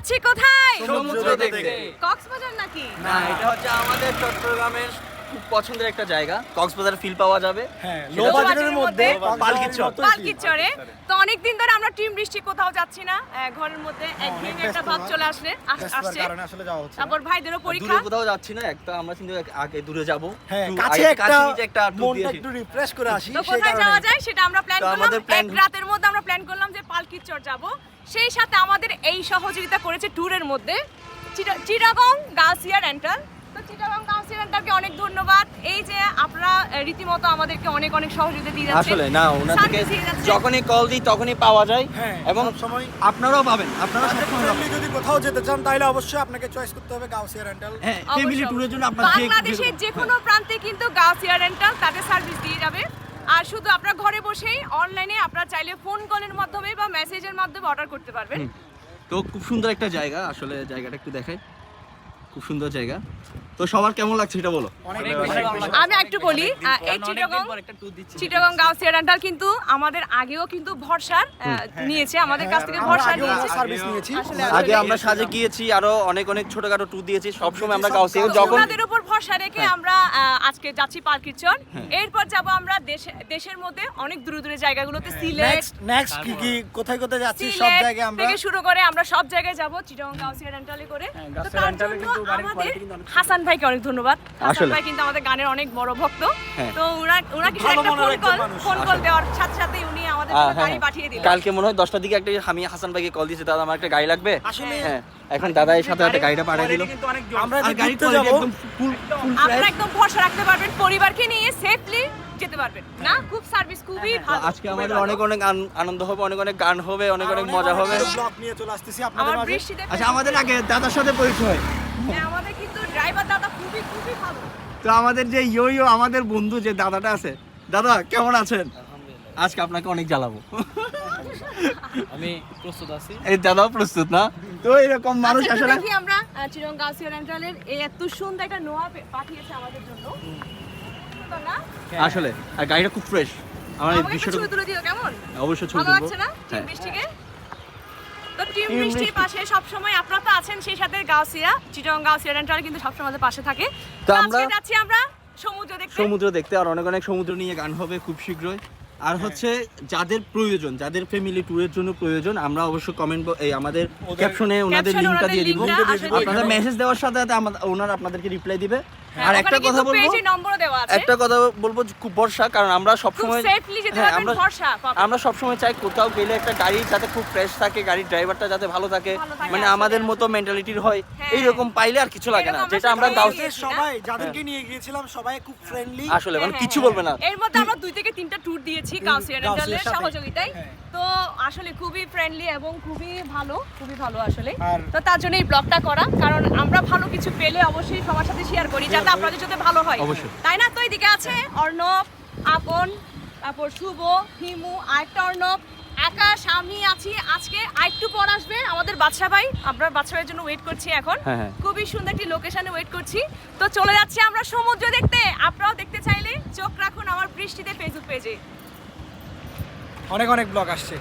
যাচ্ছি কোথায়? সমুদ্র দেখতে। কক্সবাজার নাকি? না এটা হচ্ছে আমাদের চট্টগ্রামের খুব পছন্দের একটা জায়গা। কক্সবাজার ফিল পাওয়া যাবে। হ্যাঁ লো বাজেটের মধ্যে চর। চরে তো অনেকদিন ধরে আমরা টিম বৃষ্টি কোথাও যাচ্ছি না। ঘরের মধ্যে একঘেয়েমি একটা ভাব চলে আসলে আসছে। আসলে যাওয়া হচ্ছে তারপর ভাইদেরও পরীক্ষা। দূরে কোথাও যাচ্ছি না একটা আমরা কিন্তু আগে দূরে যাব। হ্যাঁ কাছে একটা কাছে একটা মনটা একটু রিফ্রেশ করে আসি তো কোথায় যাওয়া যায় সেটা আমরা প্ল্যান করলাম। এক রাতের মধ্যে আমরা প্ল্যান করলাম যে পালকির চর যাব। সেই সাথে আমাদের এই সহযোগিতা করেছে ট্যুরের মধ্যে চিটা- চিটাগং গাউসিয়া রেন্টাল তো চিটাগং অনেক ধন্যবাদ। এই যে আপনারা রীতিমতো আমাদেরকে অনেক অনেক সহযোগিতা দিয়ে যাচ্ছেন। আসলে না থেকে। যখনই কল দিই তখনই পাওয়া যায়। হ্যাঁ এবং সময় আপনারাও পাবেন। আপনারা সবসময় যদি কোথাও যেতে চান তাহলে অবশ্যই আপনাকে চয়েস করতে হবে গাউসিয়া রেন্টাল হ্যাঁ ফ্যামিলি ট্যুরের জন্য আপনার যে বাংলাদেশের যে কোনো প্রান্তে কিন্তু গাউসিয়া রেন্টাল তাদের সার্ভিস দিয়ে যাবে। আর শুধু আপনার ঘরে বসেই অনলাইনে আপনারা চাইলে ফোন কলের মাধ্যমে বা মেসেজের মাধ্যমে অর্ডার করতে পারবেন। তো খুব সুন্দর একটা জায়গা। আসলে জায়গাটা একটু দেখাই। খুব সুন্দর জায়গা। তো সবার কেমন লাগছে এটা বলো? আমি একটু বলি এই চিটাগং চিটাগং গাউসিয়া রেন্টাল কিন্তু আমাদের আগেও কিন্তু ভরসার নিয়েছে আমাদের কাছ থেকে ভরসা নিয়েছে। সার্ভিস নিয়েছি। আগে আমরা সাজে গিয়েছি আরও অনেক অনেক ছোটখাটো ট্যুর দিয়েছি। সবসময় আমরা গাউসে তো যখন ওনাদের উপর ভরসা রেখে আমরা আজকে যাচ্ছি পার্কিচন এরপর যাব আমরা দেশে- দেশের মধ্যে অনেক দূরে দূরে জায়গাগুলোতে সিলেট। নেক্সট নেক্সট কি কি কোথায় কোথায় যাচ্ছি সব জায়গায় আমরা থেকে শুরু করে আমরা সব জায়গায় যাব চিটাগং গাউসিয়া রেন্টালে করে। তো তার জন্য আমাদের হাসান ভাইকে অনেক ধন্যবাদ। হাসান ভাই কিন্তু আমাদের গানের অনেক বড় ভক্ত। হ্যাঁ। তো ওরা ওরা কিছু একটা ফোন কল ফোন কল দেওয়ার সাথে সাথে উনি আমাদের জন্য হ্যাঁ, গাড়ি পাঠিয়ে দিলেন। কালকে মনে হয় দশটার দিকে একটা আমি হাসান ভাইকে কল দিয়েছি দাদা আমার একটা গাড়ি লাগবে? আসলে হ্যাঁ। এখন দাদা এর সাথে সাথে গাড়িটা পাঠিয়ে দিল। আমরা যে quality যাব একদম ফুল ফুল আপনারা একদম ভরসা রাখতে পারবেন পরিবারকে নিয়ে সেফলি যেতে পারবেন। না? খুব সার্ভিস খুবই ভালো। আজকে আমাদের অনেক অনেক আনন্দ হবে অনেক অনেক গান হবে অনেক অনেক মজা হবে। ব্লগ নিয়ে চলে আসতেছি আপনাদের আচ্ছা আমাদের আগে দাদার সাথে পরিচয়। হ্যাঁ, আমাদের কিন্তু ড্রাইভার দাদা খুবই খুবই ভালো। তো আমাদের যে ইয়ো ইয়ো আমাদের বন্ধু যে দাদাটা আছে দাদা কেমন আছেন? আজকে আপনাকে অনেক জ্বালাবো। আমি প্রস্তুত আছি। এই দাদাও প্রস্তুত না? তো এরকম মানুষ আচ্ছা, একটু আসলে দেখি আমরা চিরং এই এত সুন্দর একটা নোয়া পাঠিয়েছে আমাদের জন্য। আসলে আর গাড়িটা খুব ফ্রেশ আমার এই ছবি তুলে দিও কেমন? অবশ্যই ছবি ভালো তুলবো। লাগছে না? হ্যাঁ। বৃষ্টিকে? তো টিম বৃষ্টির। পাশে সবসময় আপনারা তো আছেন সেই সাথে গাউসিয়া চিটং গাউসিয়া কিন্তু সবসময় আমাদের পাশে থাকে। তো আজকে যাচ্ছি আমরা সমুদ্র দেখতে। সমুদ্র দেখতে আর অনেক অনেক সমুদ্র নিয়ে গান হবে খুব শীঘ্রই। আর হচ্ছে যাদের প্রয়োজন যাদের ফ্যামিলি ট্যুরের জন্য প্রয়োজন আমরা অবশ্যই কমেন্ট এই আমাদের ক্যাপশনে ওনাদের লিংকটা দিয়ে দিব। আপনারা মেসেজ দেওয়ার সাথে সাথে আমাদের ওনারা আপনাদেরকে রিপ্লাই দিবে। হ্যাঁ, আর একটা কথা বলব পেজে নম্বরও দেওয়া আছে একটা কথা বলব খুব বর্ষা কারণ আমরা সবসময় হ্যাঁ, আমরা আমরা সবসময় চাই কোথাও গেলে একটা গাড়ি যাতে খুব ফ্রেশ থাকে গাড়ির ড্রাইভারটা যাতে ভালো থাকে মানে আমাদের মতো মেন্টালিটির হয় হ্যাঁ। এইরকম পাইলে আর কিছু লাগে না যেটা আমরা সবাই গাউসে সবাই যাদেরকে নিয়ে গিয়েছিলাম সবাই খুব ফ্রেন্ডলি আসলে মানে হ্যাঁ, কিছু হ্যাঁ, বলবে না হ্যাঁ। এর মধ্যে আমরা দুই থেকে তিনটা ট্যুর দিয়েছি গাউসিয়া গাউসিয়ার রেন্টালের সাথে। সহযোগিতায় হ্যাঁ। তো আসলে খুবই ফ্রেন্ডলি এবং খুবই ভালো খুবই ভালো আসলে। তো তার জন্য এই ব্লগটা করা কারণ আমরা ভালো কিছু পেলে অবশ্যই সবার সাথে শেয়ার করি যাতে আপনাদের সাথে ভালো হয়। তাই না? তো এদিকে আছে অর্ণব আপন তারপর শুভ হিমু আরেকটা অর্ণব। আকাশ আমি আছি। আজকে আরেকটু পর আসবে আমাদের বাদশা ভাই। আমরা বাদশা ভাইয়ের জন্য ওয়েট করছি এখন। হ্যাঁ, হ্যাঁ। খুবই সুন্দর একটি লোকেশনে ওয়েট করছি। তো চলে যাচ্ছি আমরা সমুদ্র দেখতে। আপনারাও দেখতে চাইলে চোখ রাখুন আমার বৃষ্টিতে ফেসবুক পেজে অনেক অনেক ব্লগ আসছে।